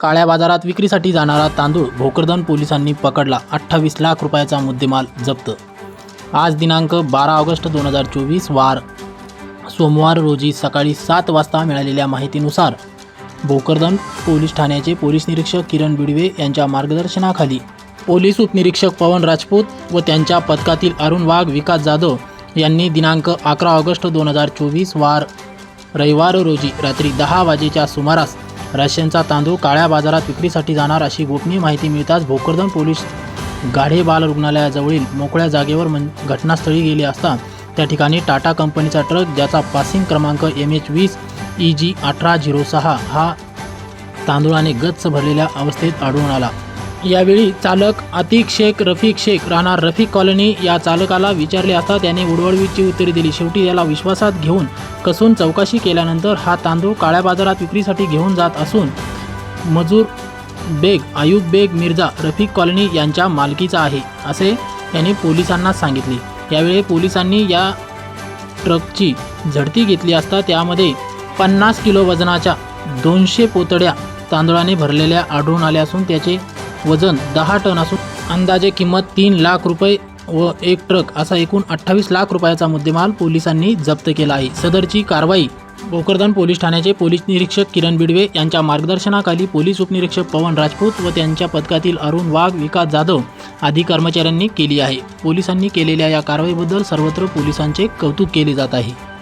काळ्या बाजारात विक्रीसाठी जाणारा तांदूळ भोकरदन पोलिसांनी पकडला. अठ्ठावीस लाख रुपयाचा मुद्देमाल जप्त. आज दिनांक बारा ऑगस्ट दोन हजार चोवीस वार. सोमवार रोजी सकाळी सात वाजता मिळालेल्या माहितीनुसार भोकरदन पोलीस ठाण्याचे पोलीस निरीक्षक किरण बिडवे यांच्या मार्गदर्शनाखाली पोलीस उपनिरीक्षक पवन राजपूत व त्यांच्या पथकातील अरुण वाघ विकास जाधव यांनी दिनांक अकरा ऑगस्ट दोन हजार चोवीस वार. रविवार रोजी रात्री दहा वाजेच्या सुमारास राशनचा तांदूळ काळ्या बाजारात विक्रीसाठी जाणार अशी गोपनीय माहिती मिळताच भोकरदन पोलीस गाढे बाल रुग्णालयाजवळील मोकळ्या जागेवर मन घटनास्थळी गेले असता त्या ठिकाणी टाटा कंपनीचा ट्रक ज्याचा पासिंग क्रमांक एम एच वीस ई जी अठरा झिरो सहा हा तांदूळाने गच्च भरलेल्या अवस्थेत आढळून आला. यावेळी चालक अतिक शेख रफिक शेख राहणार. रफिक कॉलनी या चालकाला विचारले असता त्याने उडवडवीची उत्तरे दिली. शेवटी याला विश्वासात घेऊन कसून चौकशी केल्यानंतर हा तांदूळ काळ्या बाजारात विक्रीसाठी घेऊन जात असून मजूर बेग आयुब बेग मिर्झा रफिक कॉलनी यांच्या मालकीचा आहे असे त्यांनी पोलिसांना सांगितले. यावेळी पोलिसांनी या ट्रकची झडती घेतली असता त्यामध्ये पन्नास किलो वजनाच्या दोनशे पोतड्या तांदळाने भरलेल्या आढळून आल्या असून त्याचे वजन दहा टन असून अंदाजे किंमत तीन लाख रुपये व एक ट्रक असा एकूण अठ्ठावीस लाख रुपयाचा मुद्देमाल पोलिसांनी जप्त केला आहे. सदरची कारवाई भोकरदन पोलीस ठाण्याचे पोलीस निरीक्षक किरण बिडवे यांच्या मार्गदर्शनाखाली पोलीस उपनिरीक्षक पवन राजपूत व त्यांच्या पथकातील अरुण वाघ विकास जाधव आदी कर्मचाऱ्यांनी केली आहे. पोलिसांनी केलेल्या या कारवाईबद्दल सर्वत्र पोलिसांचे कौतुक केले जात आहे.